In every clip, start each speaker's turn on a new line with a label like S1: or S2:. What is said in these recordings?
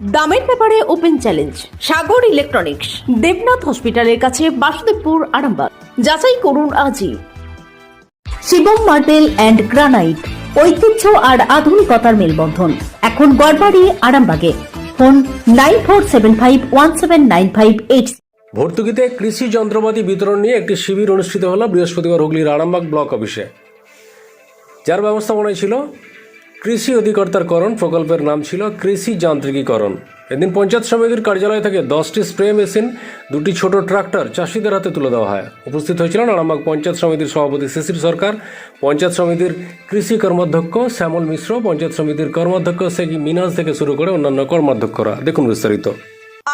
S1: দামের ব্যাপারে open challenge, Sagar Electronics, Debnath হসপিটালের কাছে বাসুদেবপুর, আরামবাগ। যাচাই করুন আজই। শিবম মার্টেল অ্যান্ড গ্রানাইট, ঐতিহ্য আর আধুনিকতার মেলবন্ধন। এখন গড়বাড়ি, আরামবাগে। Phone nine four seven five one seven nine five eight.
S2: ভর্তুকিতে কৃষি যন্ত্রপাতি বিতরণ নিয়ে একটি শিবির অনুষ্ঠিত হলো বৃহস্পতিবার হুগলির আরামবাগ ব্লক অফিসে। যার ব্যবস্থাপনায় ছিল কৃষি অধিকর্তার করণ প্রকল্পের নাম ছিল কৃষি যান্ত্রিকীকরণ। এদিন পঞ্চায়েত সমিতির কার্যালয় থেকে দশটি স্প্রে মেশিন, দুটি ছোট ট্রাক্টর চাষিদের হাতে তুলে দেওয়া হয়। উপস্থিত হয়েছিলেন আরামবাগ পঞ্চায়েত সমিতির সভাপতি শিশির সরকার, পঞ্চায়েত সমিতির কৃষি কর্মাধ্যক্ষ শ্যামল মিশ্র, পঞ্চায়েত সমিতির কর্মাধ্যক্ষ শেখ মিনাজ থেকে শুরু করে অন্যান্য কর্মাধ্যক্ষরা। দেখুন বিস্তারিত।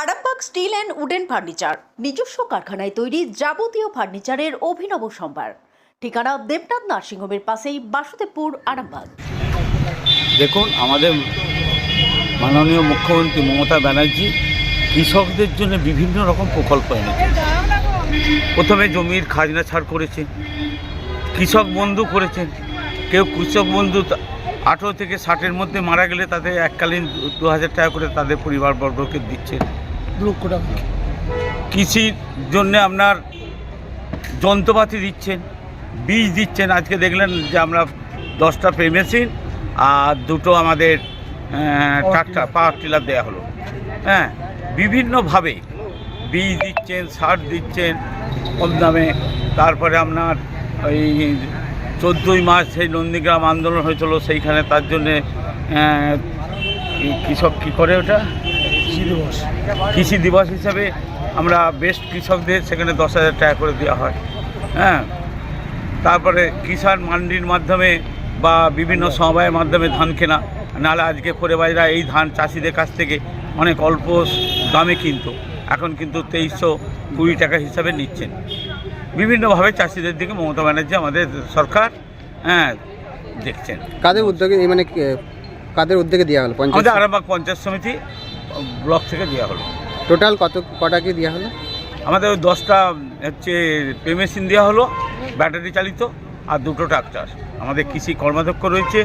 S1: Arambagh steel and wooden furniture, নিজস্ব কারখানায় তৈরি যাবতীয় ফার্নিচারের অভিনব সম্ভার। ঠিকানা দেবনাথ নার্সিংহোমের পাশেই বাসুদেবপুর, আরামবাগ।
S3: দেখুন আমাদের মাননীয় মুখ্যমন্ত্রী মমতা ব্যানার্জি কৃষকদের জন্য বিভিন্ন রকম প্রকল্প এনেছে প্রথমে জমির খাজনা ছাড় করেছেন কৃষক বন্ধু করেছেন কেউ কৃষক বন্ধু আঠেরো থেকে ষাটের মধ্যে মারা গেলে তাদের এককালীন দু হাজার টাকা করে তাদের পরিবারবর্গকে দিচ্ছেন।
S4: লক্ষ টাকা।
S3: কৃষির জন্য আপনার যন্ত্রপাতি দিচ্ছেন বীজ দিচ্ছেন। আজকে দেখলেন যে আমরা দশটা পে মেশিন আর দুটো আমাদের ট্রাক্টর পাওয়ার টিলার দেওয়া হলো। হ্যাঁ বিভিন্নভাবে বীজ দিচ্ছেন সার দিচ্ছেন কম দামে। তারপরে আপনার ওই চোদ্দোই মাস সেই নন্দীগ্রাম আন্দোলন হয়েছিল সেইখানে তার জন্যে কৃষক কী করে ওটা?
S4: কৃষি দিবস।
S3: কৃষি দিবস হিসাবে আমরা বেস্ট কৃষকদের সেখানে দশ হাজার টাকা করে দেওয়া হয়। হ্যাঁ তারপরে কিষাণ মান্ডির মাধ্যমে বা বিভিন্ন সমবায়ের মাধ্যমে ধান কেনা নাহলে আজকে বাইরা এই ধান চাষিদের কাছ থেকে অনেক অল্প দামে কিনতো এখন কিন্তু তেইশশো কুড়ি টাকা হিসাবে নিচ্ছেন। বিভিন্নভাবে চাষিদের দিকে মমতা ব্যানার্জি আমাদের সরকার হ্যাঁ দেখছেন।
S5: কাদের উদ্যোগে মানে কাদের উদ্যোগে দেওয়া হলো
S3: আমাদের আরামবাগ পঞ্চায়েত সমিতি ব্লক থেকে দেওয়া হলো।
S5: টোটাল কত কটাকে দেওয়া হলো?
S3: আমাদের ওই দশটা হচ্ছে পে মেশিন দেওয়া হলো ব্যাটারি চালিত। আর দুটো ট্রাক্টর আমাদের কৃষি কর্মাধ্যক্ষ রয়েছে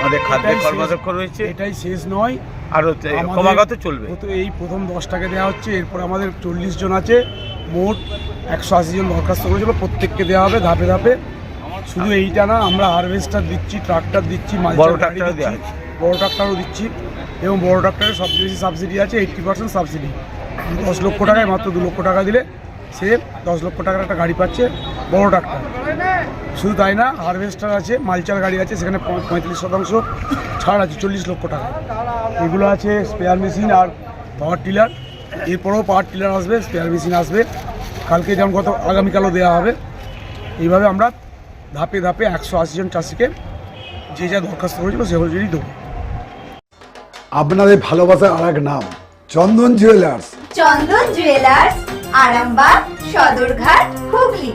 S3: আমাদের খাদ্য কর্মাধ্যক্ষ রয়েছে।
S4: এটাই শেষ নয়।
S3: আর হচ্ছে
S4: আমাদের
S3: ক্রমাগত চলবে।
S4: তো এই প্রথম দশ টাকা দেওয়া হচ্ছে এরপর আমাদের চল্লিশ জন আছে। মোট একশো আশি জন দরখাস্ত করেছিল প্রত্যেককে দেওয়া হবে ধাপে ধাপে। শুধু এইটা না আমরা হারভেস্টার দিচ্ছি ট্রাক্টর দিচ্ছি
S3: বড় হচ্ছে।
S4: বড় ট্রাক্টরও দিচ্ছি। এবং বড় ট্রাক্টরের সবচেয়ে বেশি সাবসিডি আছে এইট্টি পার্সেন্ট সাবসিডি দশ লক্ষ টাকায় মাত্র দু লক্ষ টাকা দিলে সে দশ লক্ষ টাকার একটা গাড়ি পাচ্ছে বড় ট্রাক্টর শুধু তাই না হারভেস্টার আছে মালচার গাড়ি আছে সেখানে পঁয়- পঁয়ত্রিশ শতাংশ ছাড় আছে চল্লিশ লক্ষ টাকা। এগুলো আছে স্পেয়ার মেশিন আর পাওয়ার টিলার এরপরেও পাওয়ার টিলার আসবে স্পেয়ার মেশিন আসবে। কালকে যেমন কত আগামীকালও দেওয়া হবে। এইভাবে আমরা ধাপে ধাপে একশো আশি জন চাষিকে যে যা দরখাস্ত করেছিল সেগুলো যদি দেবো।
S6: আপনাদের ভালোবাসার আর এক নাম চন্দন জুয়েলার্স
S7: চন্দন জুয়েলার্স আরামবাগ সদরঘাট হুগলি।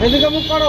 S4: ওইভাবে না